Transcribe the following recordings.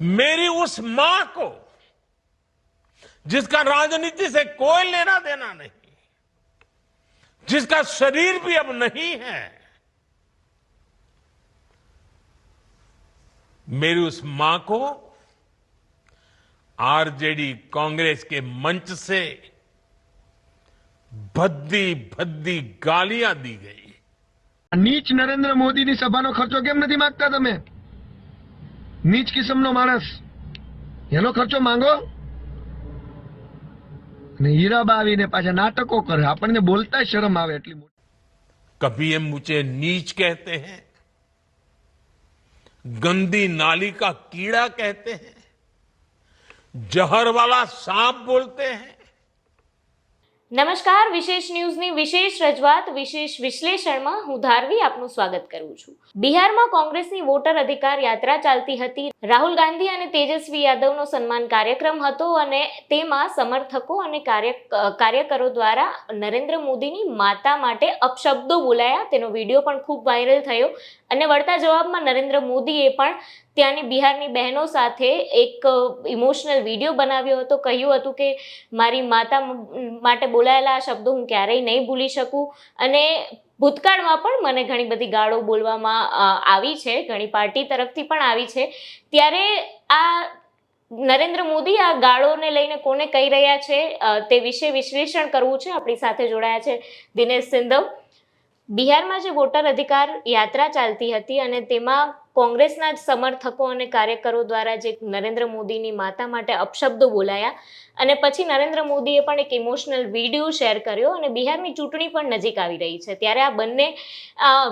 मेरी उस मां को जिसका राजनीति से कोई लेना देना नहीं जिसका शरीर भी अब नहीं है मेरी उस मां को आरजेडी कांग्रेस के मंच से भद्दी भद्दी गालियां दी गई નીચ નરેન્દ્ર મોદીની સભાનો ખર્ચો કેમ નથી માંગતા તમે નીચ કિસ્મનો માણસ એનો ખર્ચો માંગો અને હીરાબા આવીને પાછા નાટકો કરે આપણને બોલતા શરમ આવે એટલી મોટી कभी ये मुझे नीच कहते हैं गंदी नाली का कीड़ा कहते हैं जहर वाला सांप बोलते हैं નમસ્કાર, વિશેષ ન્યૂઝની વિશેષ રજૂઆત, વિશેષ વિશ્લેષણમાં હું ધારવી આપનું સ્વાગત કરું છું. બિહારમાં કોંગ્રેસની વોટર અધિકાર યાત્રા ચાલતી હતી. રાહુલ ગાંધી અને તેજસ્વી યાદવનો સન્માન કાર્યક્રમ હતો અને તેમાં સમર્થકો અને કાર્ય, કાર્યકરો દ્વારા નરેન્દ્ર મોદીની માતા માટે અપશબ્દો બોલાયા. તેનો વીડિયો પણ ખૂબ વાયરલ થયો અને વળતા જવાબમાં નરેન્દ્ર મોદીએ પણ ત્યાંની બિહારની બહેનો સાથે એક ઇમોશનલ વીડિયો બનાવ્યો હતો. કહ્યું હતું કે, મારી માતા માટે બોલાયેલા આ શબ્દો હું ક્યારેય નહીં ભૂલી શકું. અને ભૂતકાળમાં પણ મને ઘણી બધી ગાળો બોલવામાં આવી છે. ઘણી પાર્ટી તરફથી પણ આવી છે. ત્યારે આ નરેન્દ્ર મોદી આ ગાળોને લઈને કોને કહી રહ્યા છે તે વિશે વિશ્લેષણ કરવું છે. આપણી સાથે જોડાયા છે દિનેશ સિંધવ. બિહારમાં જે વોટર અધિકાર યાત્રા ચાલતી હતી અને તેમાં કોંગ્રેસના જ સમર્થકો અને કાર્યકરો દ્વારા જે નરેન્દ્ર મોદીની માતા માટે અપશબ્દો બોલાયા અને પછી નરેન્દ્ર મોદીએ પણ એક ઇમોશનલ વીડિયો શેર કર્યો અને બિહારની ચૂંટણી પણ નજીક આવી રહી છે. ત્યારે આ બંને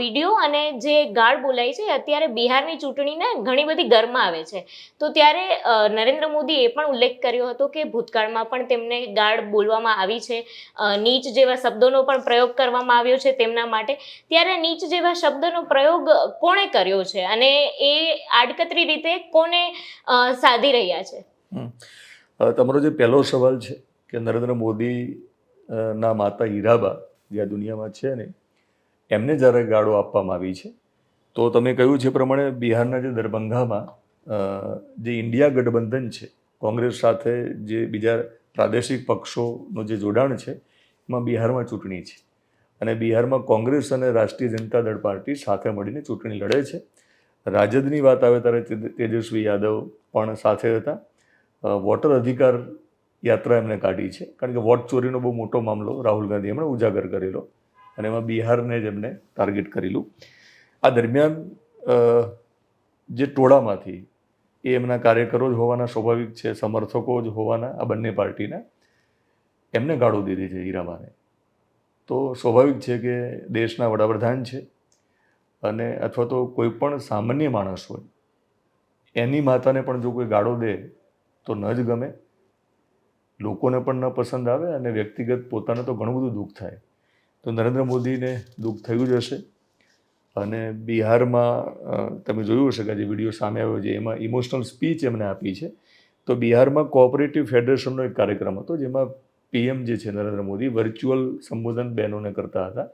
વીડિયો અને જે ગાળ બોલાઈ છે અત્યારે બિહારની ચૂંટણીને ઘણી બધી ગરમાવે છે. તો ત્યારે નરેન્દ્ર મોદીએ એ પણ ઉલ્લેખ કર્યો હતો કે ભૂતકાળમાં પણ તેમને ગાળ બોલવામાં આવી છે. નીચ જેવા શબ્દોનો પણ પ્રયોગ કરવામાં આવ્યો છે તેમના માટે. ત્યારે નીચ જેવા શબ્દનો પ્રયોગ કોણે કર્યો છે? અને એ આડકતરી રીતે કોને સાધી રહ્યા છે. તમારો જે પહેલો સવાલ છે કે નરેન્દ્ર મોદી ના માતા હીરાબા જે આ દુનિયામાં છે ને, એમને જ્યારે ગાળો આપવામાં આવી છે, તો તમે કહ્યું છે પ્રમાણે બિહારના જે દરભંગામાં જે ઇન્ડિયા ગઠબંધન છે, કોંગ્રેસ સાથે જે બીજા પ્રાદેશિક પક્ષોનું જે જોડાણ છે, એમાં બિહારમાં ચૂંટણી છે. અને બિહારમાં કોંગ્રેસ અને રાષ્ટ્રીય જનતા દળ પાર્ટી સાથે મળીને ચૂંટણી લડે છે. રાજદની વાત આવે ત્યારે તેજ- તેજસ્વી યાદવ પણ સાથે હતા. વોટર અધિકાર યાત્રા એમણે કાઢી છે. કારણ કે વોટ ચોરીનો બહુ મોટો મામલો રાહુલ ગાંધી એમણે ઉજાગર કરેલો અને એમાં બિહારને જ એમને ટાર્ગેટ કરેલું. આ દરમિયાન જે ટોળામાંથી એ એમના કાર્યકરો જ હોવાના, સ્વાભાવિક છે, સમર્થકો જ હોવાના, આ બંને પાર્ટીના, એમને ગાળો દીધી છે હીરાબાને તો સ્વાભાવિક છે કે દેશના વડાપ્રધાન છે અને અથવા તો કોઈ પણ સામાન્ય માણસ હોય, એની માતાને પણ જો કોઈ ગાળો દે, તો ન જ ગમે. લોકોને પણ ન પસંદ આવે અને વ્યક્તિગત પોતાને તો ઘણું બધું દુઃખ થાય. તો નરેન્દ્ર મોદીને દુઃખ થયું જ હશે. અને બિહારમાં તમે જોયું હશે કે જે વીડિયો સામે આવ્યો છે, એમાં ઇમોશનલ સ્પીચ એમને આપી છે. તો બિહારમાં કોઓપરેટિવ ફેડરેશનનો એક કાર્યક્રમ હતો, જેમાં પીએમ જે છે નરેન્દ્ર મોદી, વર્ચ્યુઅલ સંબોધન બહેનોને કરતા હતા.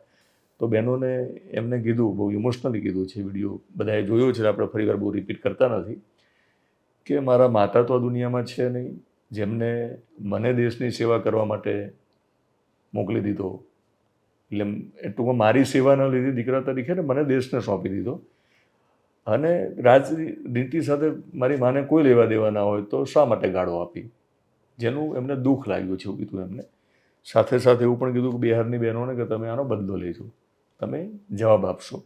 તો બહેનોને એમને કીધું, બહુ ઇમોશનલી કીધું છે વીડિયો બધાએ જોયો છે, આપણે ફરીવાર બહુ રિપીટ કરતા નથી, કે મારા માતા તો આ દુનિયામાં છે નહીં, જેમને મને દેશની સેવા કરવા માટે મોકલી દીધો, એટલે એ ટૂંકમાં મારી સેવા ન લીધી, દીકરા તરીકે ને મને દેશને સોંપી દીધો. અને રાજનીતિ સાથે મારી માને કોઈ લેવા દેવા ના હોય તો શા માટે ગાળો આપી? જેનું એમને દુઃખ લાગ્યું છે એવું કીધું એમને. સાથે સાથે એવું પણ કીધું કે બિહારની બહેનોને કે તમે આનો બદલો લેજો. તમે જવાબ આપશો.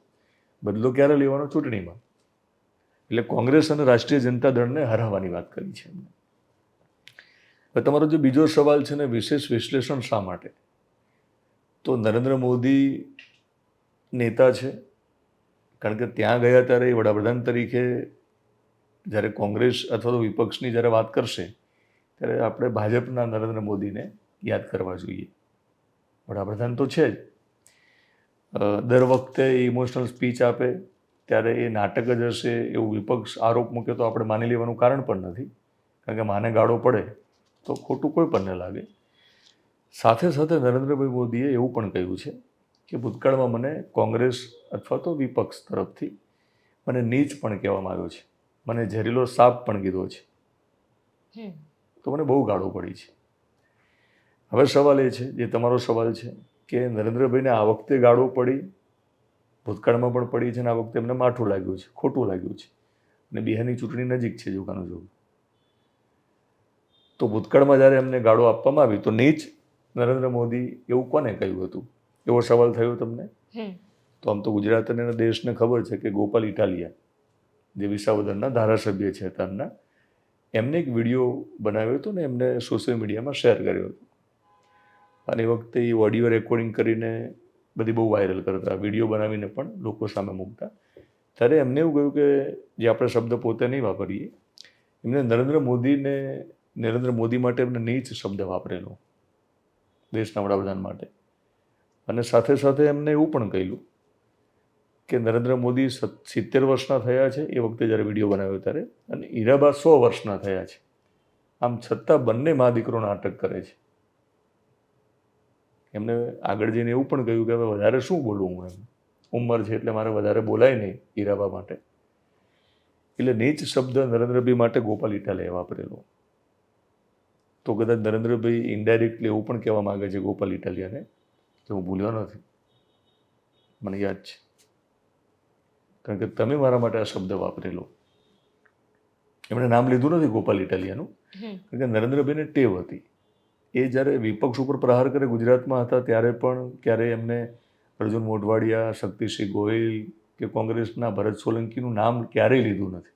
બદલો ક્યારે લેવાનો ચૂંટણીમાં? એટલે કોંગ્રેસ અને રાષ્ટ્રીય જનતા દળને હરાવવાની વાત કરી છે હવે તમારો જે બીજો સવાલ છે ને, વિશેષ વિશ્લેષણ શા માટે? તો નરેન્દ્ર મોદી નેતા છે. કારણ કે ત્યાં ગયા ત્યારે એ વડાપ્રધાન તરીકે જ્યારે કોંગ્રેસ અથવા તો વિપક્ષની જ્યારે વાત કરશે, ત્યારે આપણે ભાજપના નરેન્દ્ર મોદીને યાદ કરવા જોઈએ. વડાપ્રધાન તો છે જ. દર વખતે ઇમોશનલ સ્પીચ આપે ત્યારે એ નાટક જ હશે એવું વિપક્ષ આરોપ મૂકે તો આપણે માની લેવાનું કારણ પણ નથી. કારણ કે માને ગાળો પડે તો ખોટું કોઈ પણ ન લાગે. સાથે સાથે નરેન્દ્રભાઈ મોદીએ એવું પણ કહ્યું છે કે ભૂતકાળમાં મને કોંગ્રેસ અથવા તો વિપક્ષ તરફથી મને નીચ પણ કહેવામાં આવ્યો છે. મને ઝેરીલો સાપ પણ કીધો છે. તો મને બહુ ગાળો પડી છે. હવે સવાલ એ છે જે તમારો સવાલ છે કે નરેન્દ્રભાઈને આ વખતે ગાળો પડી ભૂતકાળમાં પણ પડી છે અને આ વખતે એમને માઠું લાગ્યું છે ખોટું લાગ્યું છે. અને બિહારની ચૂંટણી નજીક છે જોકાનું જોવું તો ભૂતકાળમાં જ્યારે એમને ગાળો આપવામાં આવી તો નીચ નરેન્દ્ર મોદી એવું કોને કહ્યું હતું? એવો સવાલ થયો તમને? તો આમ તો ગુજરાત અને દેશને ખબર છે કે ગોપાલ ઇટાલિયા જે વિસાવદરના ધારાસભ્ય છે અત્યારના એમને એક વીડિયો બનાવ્યો હતો ને એમને સોશિયલ મીડિયામાં શેર કર્યો હતો. અને એ વખતે એ ઓડિયો રેકોર્ડિંગ કરીને બધી બહુ વાયરલ કરતા, વીડિયો બનાવીને પણ લોકો સામે મૂકતા. ત્યારે એમને એવું કહ્યું કે જે આપણે શબ્દ પોતે નહીં વાપરીએ, એમને નરેન્દ્ર મોદીને, નરેન્દ્ર મોદી માટે એમને નીચ શબ્દ વાપરેલો, દેશના વડાપ્રધાન માટે. અને સાથે સાથે એમને એવું પણ કહ્યું કે નરેન્દ્ર મોદી સિત્તેર વર્ષના થયા છે, એ વખતે જ્યારે વીડિયો બનાવ્યો ત્યારે, અને ઈરાબા સો વર્ષના થયા છે. આમ છતાં બંને મા દીકરો નાટક કરે છે. એમને આગળ જઈને એવું પણ કહ્યું કે હવે વધારે શું બોલવું હું એમ? ઉંમર છે એટલે મારે વધારે બોલાય નહીં હીરાબા માટે. એટલે નીચ શબ્દ નરેન્દ્રભાઈ માટે ગોપાલ ઇટાલે વાપરેલો. તો કદાચ નરેન્દ્રભાઈ ઇન્ડાયરેક્ટલી એવું પણ કહેવા માગે છે ગોપાલ ઇટાલિયાને કે હું ભૂલ્યો નથી. મને યાદ છે. કારણ કે તમે મારા માટે આ શબ્દ વાપરેલો. એમણે નામ લીધું નથી ગોપાલ ઇટાલિયાનું. કારણ કે નરેન્દ્રભાઈને ટેવ હતી. એ જ્યારે વિપક્ષ ઉપર પ્રહાર કરે ગુજરાતમાં હતા, ત્યારે પણ ક્યારેય એમને અર્જુન મોઢવાડિયા, શક્તિસિંહ ગોહિલ કે કોંગ્રેસના ભરત સોલંકીનું નામ ક્યારેય લીધું નથી.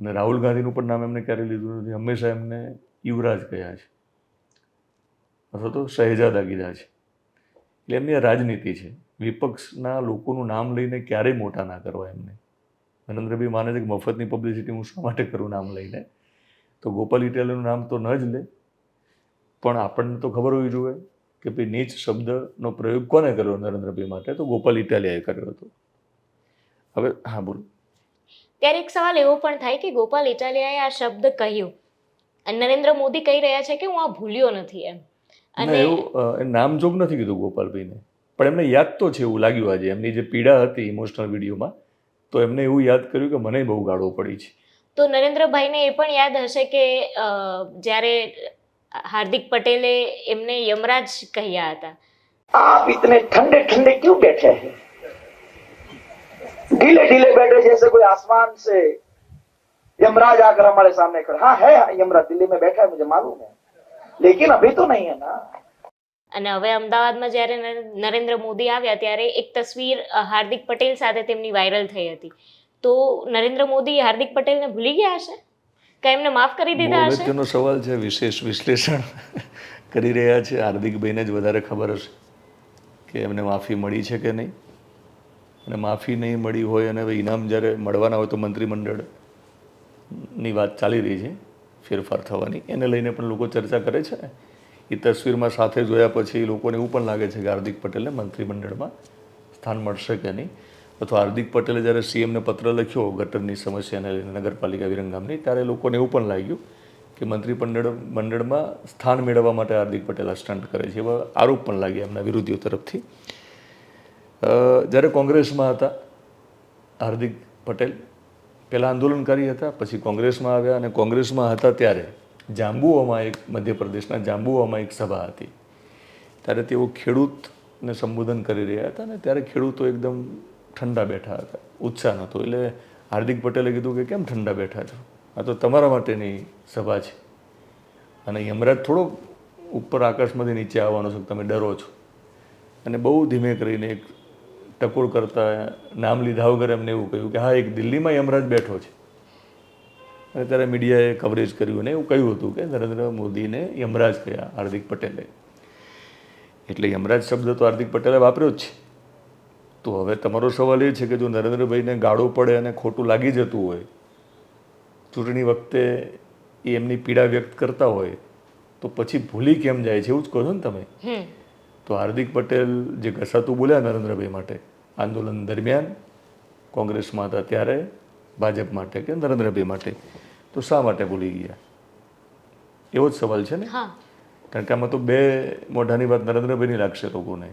અને રાહુલ ગાંધીનું પણ નામ એમને ક્યારેય લીધું નથી. હંમેશા એમને યુવરાજ કહ્યા છે. અથવા તો શહેજાદા કીધા છે. એટલે એમની આ રાજનીતિ છે. વિપક્ષના લોકોનું નામ લઈને ક્યારેય મોટા ના કરવા એમને. નરેન્દ્રભાઈ માને છે કે મફતની પબ્લિસિટી હું શા માટે કરું નામ લઈને? તો ગોપાલ ઇટાલિયાનું નામ તો ન જ લે. પણ આપણને તો ખબર હોવી જોઈએ કે ભાઈ નીચ શબ્દનો પ્રયોગ કોને કર્યો નરેન્દ્રભાઈ માટે? તો ગોપાલ ઇટાલિયાએ કર્યો હતો. હવે હા બોલો. ત્યારે એક સવાલ એવો પણ થાય કે ગોપાલ ઇટાલિયાએ આ શબ્દ કહ્યો અને નરેન્દ્ર મોદી કહી રહ્યા છે કે હું આ ભૂલ્યો નથી એમ. અને એવું નામ જોગ નામજોગ નથી કીધું ગોપાલભાઈને. પણ એમને યાદ તો છે એવું લાગ્યું આજે. એમની જે પીડા હતી ઇમોશનલ વિડીયોમાં તો એમને એવું યાદ કર્યું કે મને બહુ ગાળો પડી છે. તો નરેન્દ્રભાઈને એ પણ યાદ હશે કે જ્યારે હાર્દિક પટેલે એમને યમરાજ કહ્યા હતા आप इतने ठंडे ठंडे क्यों बैठे हैं ढीले ढीले बैठे जैसे कोई आसमान से यमराज आकर हमारे सामने खड़ा हाँ है यमराज दिल्ली में बैठा है मुझे मालूम है लेकिन अभी तो नहीं है ना અને હવે અમદાવાદમાં જ્યારે નરે- નરેન્દ્ર મોદી આવ્યા ત્યારે એક તસવીર અ, હાર્દિક પટેલ સાથે તેમની વાયરલ થઈ હતી તો નરેન્દ્ર મોદી હાર્દિક પટેલને ભૂલી ગયા હશે કે એમને માફ કરી દીધા હશે? અગત્યનો સવાલ છે, વિશેષ વિશ્લેષણ કરી રહ્યા છે. હાર્દિકભાઈને જ વધારે ખબર હશે કે એમને માફી મળી છે કે નહીં. અને માફી નહીં મળી હોય અને ઇનામ જ્યારે મળવાના હોય તો મંત્રીમંડળની વાત ચાલી રહી છે, ફેરફાર થવાની. એને લઈને પણ લોકો ચર્ચા કરે છે. એ તસવીરમાં સાથે જોયા પછી લોકોને એવું પણ લાગે છે કે હાર્દિક પટેલને મંત્રીમંડળમાં સ્થાન મળશે કે નહીં. અથવા હાર્દિક પટેલે જ્યારે સીએમને પત્ર લખ્યો ગટરની સમસ્યાને લઈને નગરપાલિકા વિરંગામની, ત્યારે લોકોને એવું પણ લાગ્યું કે મંત્રીમંડળ મંડળમાં સ્થાન મેળવવા માટે હાર્દિક પટેલ આ સ્ટન્ટ કરે છે એવા આરોપ પણ લાગ્યા એમના વિરોધીઓ તરફથી. જ્યારે કોંગ્રેસમાં હતા હાર્દિક પટેલ, પહેલાં આંદોલનકારી હતા, પછી કોંગ્રેસમાં આવ્યા અને કોંગ્રેસમાં હતા ત્યારે જાંબુઓમાં એક મધ્યપ્રદેશના જાંબુઓમાં એક સભા હતી. ત્યારે તેઓ ખેડૂતને સંબોધન કરી રહ્યા હતા અને ત્યારે ખેડૂતો એકદમ ઠંડા બેઠા હતા. ઉત્સાહ નહોતો. એટલે હાર્દિક પટેલે કીધું કે કેમ ઠંડા બેઠા છો? આ તો તમારા માટેની સભા છે. અને યમરાજ થોડો ઉપર આકાશમાંથી નીચે આવવાનો છો તમે ડરો છો. અને બહુ ધીમે કરીને એક ટકોર કરતા નામ લીધા વગર એમને એવું કહ્યું કે હા, એક દિલ્હીમાં યમરાજ બેઠો છે. અને ત્યારે મીડિયાએ કવરેજ કર્યું અને એવું કહ્યું હતું કે નરેન્દ્ર મોદીને યમરાજ કહ્યા હાર્દિક પટેલે. એટલે યમરાજ શબ્દ તો હાર્દિક પટેલે વાપર્યો જ છે. તો હવે તમારો સવાલ એ છે કે જો નરેન્દ્રભાઈને ગાળો પડે અને ખોટું લાગી જતું હોય ચૂંટણી વખતે એ એમની પીડા વ્યક્ત કરતા હોય તો પછી ભૂલી કેમ જાય છે? એવું જ કહો છો ને તમે? તો હાર્દિક પટેલ જે ઘસાતું બોલ્યા નરેન્દ્રભાઈ માટે આંદોલન દરમિયાન કોંગ્રેસમાં હતા ત્યારે ભાજપ માટે કે નરેન્દ્રભાઈ માટે તો શા માટે ભૂલી ગયા? એવો જ સવાલ છે ને? કારણ કે આમાં તો બે મોઢાની વાત નરેન્દ્રભાઈની લાગશે લોકોને.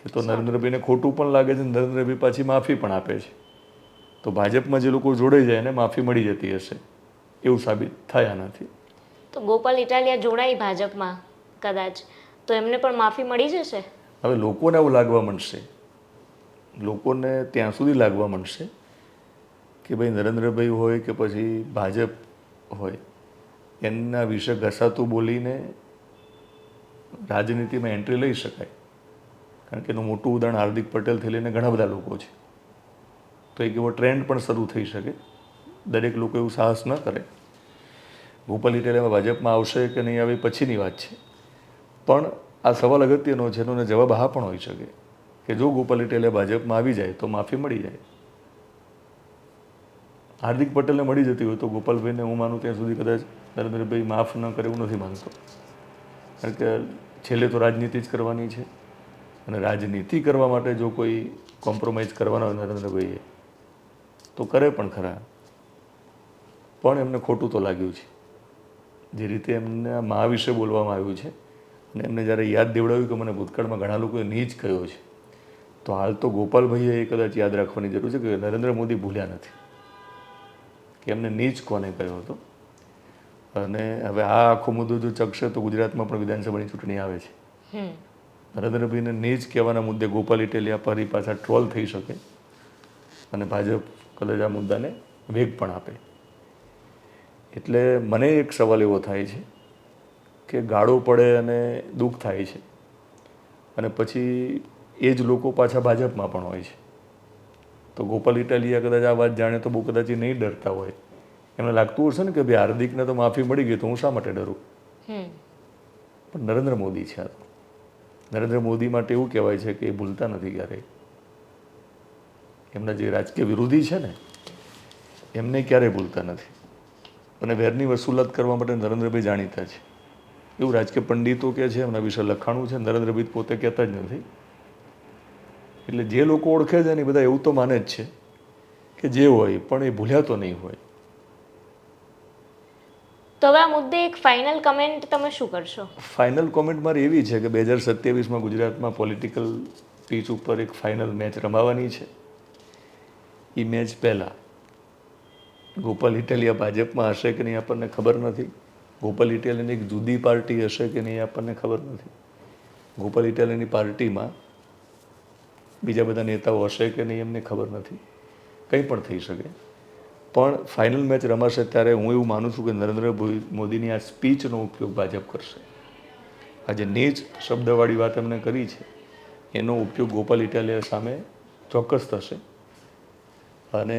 કે તો નરેન્દ્રભાઈને ખોટું પણ લાગે છે નરેન્દ્રભાઈ પાછી માફી પણ આપે છે. તો ભાજપમાં જે લોકો જોડાઈ જાય એને માફી મળી જતી હશે એવું સાબિત થયા નથી. તો ગોપાલ ઇટાલિયા જોડાઈ ભાજપમાં કદાચ તો એમને પણ માફી મળી જશે? હવે લોકોને એવું લાગવા માંડશે. લોકોને ત્યાં સુધી લાગવા માંડશે કે ભાઈ નરેન્દ્રભાઈ હોય કે પછી ભાજપ હોય એમના વિશે ઘસાતું બોલીને રાજનીતિમાં એન્ટ્રી લઈ શકાય. કારણ કે એનું મોટું ઉદાહરણ હાર્દિક પટેલથી લઈને ઘણા બધા લોકો છે. તો એક એવો ટ્રેન્ડ પણ શરૂ થઈ શકે. દરેક લોકો એવું સાહસ ન કરે. ગોપાલ ઇટાલિયામાં ભાજપમાં આવશે કે નહીં આવે પછીની વાત છે. પણ આ સવાલ અગત્યનો છે એનો જવાબ હા પણ હોઈ શકે. કે જો ગોપાલ ઇટેલિયા ભાજપમાં આવી જાય તો માફી મળી જાય. હાર્દિક પટેલને મળી જતી હોય તો ગોપાલભાઈને હું માનું ત્યાં સુધી કદાચ નરેન્દ્રભાઈ માફ ન કરે એવું નથી માનતો. કારણ કે છેલ્લે તો રાજનીતિ જ કરવાની છે. અને રાજનીતિ કરવા માટે જો કોઈ કોમ્પ્રોમાઇઝ કરવાનો હોય નરેન્દ્રભાઈએ, તો કરે પણ ખરા. પણ એમને ખોટું તો લાગ્યું છે. જે રીતે એમને મા વિશે બોલવામાં આવ્યું છે અને એમને જ્યારે યાદ દેવડાવ્યું કે મને ભૂતકાળમાં ઘણા લોકોએ નીચ કહ્યો છે, તો હાલ તો ગોપાલભાઈએ એ કદાચ યાદ રાખવાની જરૂર છે કે નરેન્દ્ર મોદી ભૂલ્યા નથી. કે એમને નીચ કોને કહ્યો હતો? અને હવે આ આખો મુદ્દો જો ચકશે તો ગુજરાતમાં પણ વિધાનસભાની ચૂંટણી આવે છે. હમ ને જ કહેવાના મુદ્દે ગોપાલ ઇટેલિયા ફરી પાછા ટ્રોલ થઈ શકે અને ભાજપ કદાચ આ મુદ્દાને વેગ પણ આપે. એટલે મને એક સવાલ એવો થાય છે કે ગાળો પડે અને દુઃખ થાય છે. અને પછી એ જ લોકો પાછા ભાજપમાં પણ હોય છે. તો ગોપાલ ઇટાલિયા કદાચ આ વાત જાણે તો બહુ કદાચ નહીં ડરતા હોય. એમને લાગતું હશે ને કે ભાઈ હાર્દિકને તો માફી મળી ગઈ તો હું શા માટે ડરું? પણ નરેન્દ્ર મોદી છે આ તો. નરેન્દ્ર મોદી માટે એવું કહેવાય છે કે એ ભૂલતા નથી ક્યારેય એમના જે રાજકીય વિરોધી છે ને, એમને ક્યારેય ભૂલતા નથી. અને વેરની વસૂલાત કરવા માટે નરેન્દ્રભાઈ જાણીતા છે. એવું રાજકીય પંડિતો કે છે, એમના વિશે લખાણું છે, નરેન્દ્રભાઈ પોતે કહેતા જ નથી. એટલે જે લોકો ઓળખે છે ને, એ બધા એવું તો માને જ છે કે જે હોય, પણ એ ભૂલ્યા તો નહીં હોય. તો હવે આ મુદ્દે એક ફાઇનલ કમેન્ટ તમે શું કરશો? ફાઇનલ કોમેન્ટ મારી એવી છે કે બે હજાર સત્યાવીસમાં ગુજરાતમાં પોલિટિકલ પીચ ઉપર એક ફાઇનલ મેચ રમાવાની છે. એ મેચ પહેલાં. ગોપાલ ઇટાલિયા ભાજપમાં હશે કે નહીં આપણને ખબર નથી. ગોપાલ ઇટાલિયાની એક જુદી પાર્ટી હશે કે નહીં આપણને ખબર નથી. ગોપાલ ઇટાલિયાની પાર્ટીમાં બીજા બધા નેતાઓ હશે કે નહીં એમને ખબર નથી. કંઈ પણ થઈ શકે. પણ ફાઇનલ મેચ રમાશે ત્યારે હું એવું માનું છું કે નરેન્દ્ર મોદીની આ સ્પીચનો ઉપયોગ ભાજપ કરશે. આ જે નીચ શબ્દવાળી વાત એમણે કરી છે, એનો ઉપયોગ ગોપાલ ઇટાલિયા સામે ચોક્કસ થશે. અને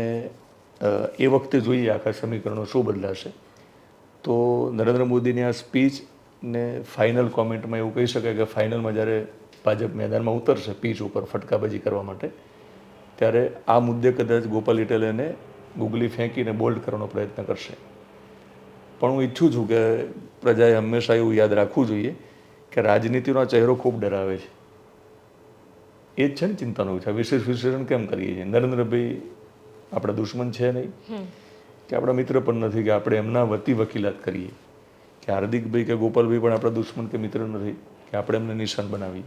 એ વખતે જોઈએ આખા સમીકરણો શું બદલાશે. તો નરેન્દ્ર મોદીની આ સ્પીચને ફાઇનલ કોમેન્ટમાં એવું કહી શકાય કે ફાઇનલમાં જ્યારે ભાજપ મેદાનમાં ઉતરશે પીચ ઉપર ફટકાબાજી કરવા માટે, ત્યારે આ મુદ્દે કદાચ ગોપાલ ઇટાલિયાને ગુગલી ફેંકીને બોલ્ડ કરવાનો પ્રયત્ન કરશે. પણ હું ઈચ્છું છું કે પ્રજાએ હંમેશા એવું યાદ રાખવું જોઈએ કે રાજનીતિનો ચહેરો ખૂબ ડરાવે છે. એ જ છે ને ચિંતાનો વિચાર વિશેષ વિશ્લેષણ કેમ કરીએ છીએ? નરેન્દ્રભાઈ આપણા દુશ્મન છે નહીં? કે આપણા મિત્ર પણ નથી કે આપણે એમના વતી વકીલાત કરીએ? કે હાર્દિકભાઈ કે ગોપાલભાઈ પણ આપણા દુશ્મન કે મિત્ર નથી કે આપણે એમને નિશાન બનાવીએ?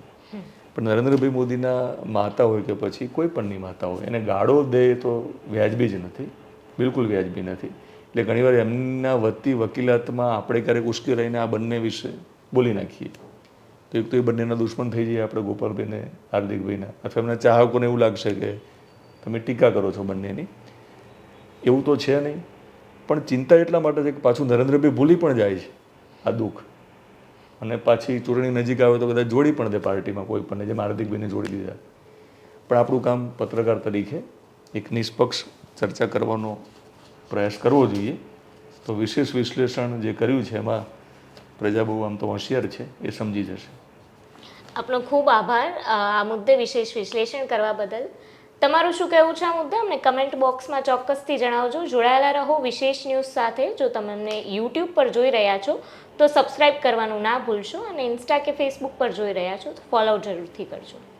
પણ નરેન્દ્રભાઈ મોદીના માતા હોય કે પછી કોઈ પણની માતા હોય, એને ગાળો દે તો વ્યાજબી જ નથી, બિલકુલ વ્યાજબી નથી. એટલે ઘણીવાર એમના વધતી વકીલાતમાં આપણે ક્યારેક ઉશ્કેરાઈને આ બંને વિશે બોલી નાખીએ. તો એક તો એ બંનેના દુશ્મન થઈ જઈએ આપણે ગોપાલભાઈને, હાર્દિકભાઈના. અથવા એમના ચાહકોને એવું લાગશે કે તમે ટીકા કરો છો બંનેની. એવું તો છે નહીં. પણ ચિંતા એટલા માટે છે કે પાછું નરેન્દ્રભાઈ ભૂલી પણ જાય છે આ દુઃખ. અને પાછી ચૂંટણી નજીક આવે તો કદાચ જોડી પણ દે પાર્ટીમાં કોઈ પણ જેમ હાર્દિકભાઈને જોડી દીધા. પણ આપણું કામ પત્રકાર તરીકે એક નિષ્પક્ષ ચર્ચા કરવાનો પ્રયાસ કરવો જોઈએ. તો વિશેષ વિશ્લેષણ જે કર્યું છે એમાં પ્રજા બહુ આમ તો હોશિયાર છે, એ સમજી જશે. આપનો ખૂબ આભાર આ મુદ્દે વિશેષ વિશ્લેષણ કરવા બદલ. તમારું શું કહેવું છે આ મુદ્દે? અમને કમેન્ટ બોક્સમાં ચોક્કસથી જણાવજો. જોડાયેલા રહો. વિશેષ ન્યૂઝ સાથે. જો તમે અમને યુટ્યુબ પર જોઈ રહ્યા છો, તો સબસ્ક્રાઇબ કરવાનું ના ભૂલશો અને ઇન્સ્ટા કે ફેસબુક પર જોઈ રહ્યા છો, તો ફોલો જરૂરથી કરજો.